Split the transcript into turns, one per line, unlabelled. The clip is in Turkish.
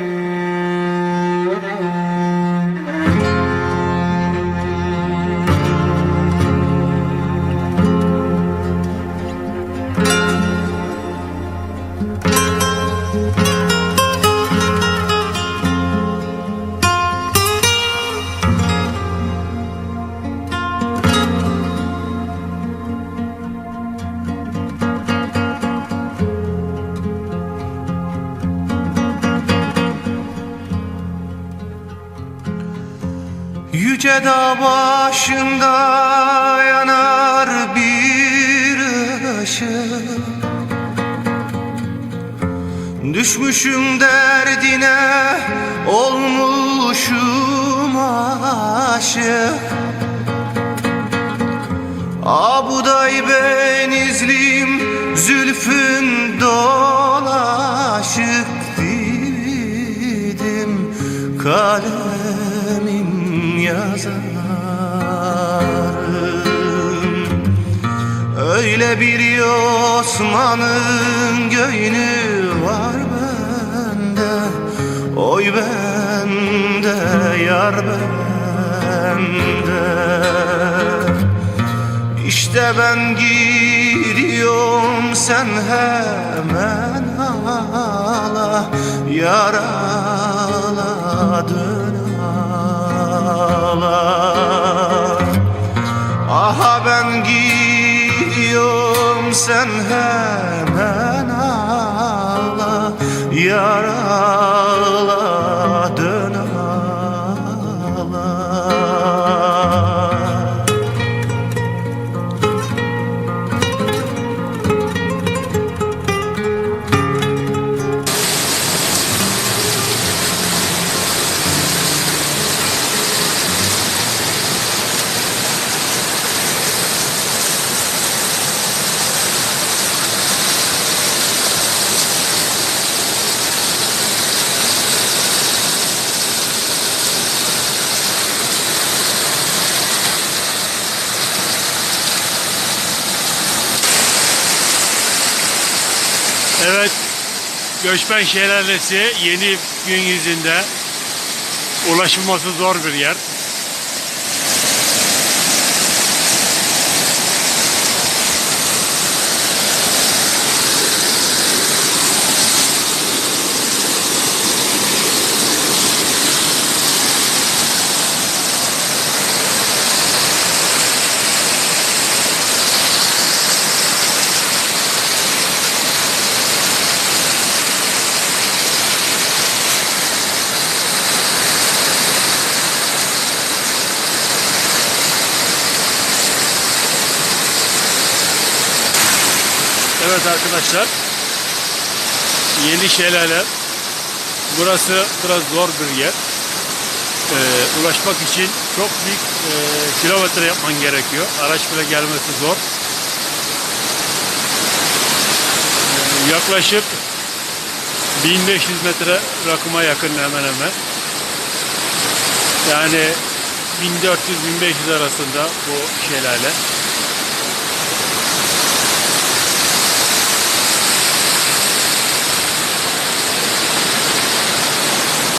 mm -hmm. Yüce dağ başında yanar bir ışık. Düşmüşüm derdine olmuşum aşık. Abuday benizlim zülfün dolaşık didim kalemim yazarım. Öyle bir Osman'ın göğünü var bende. Oy bende yar bende. İşte ben gidiyorum sen hemen ağla Yarala gidiyorum sen hemen ağla Yarala
Evet, Göçmen Şelalesi yeni gün yüzünde ulaşılması zor bir yer. Evet arkadaşlar, yeni şelale. Burası biraz zor bir yer. Ee, ulaşmak için çok büyük e, kilometre yapman gerekiyor. Araç bile gelmesi zor. Ee, yaklaşık 1500 metre rakıma yakın hemen hemen. Yani 1400-1500 arasında bu şelale.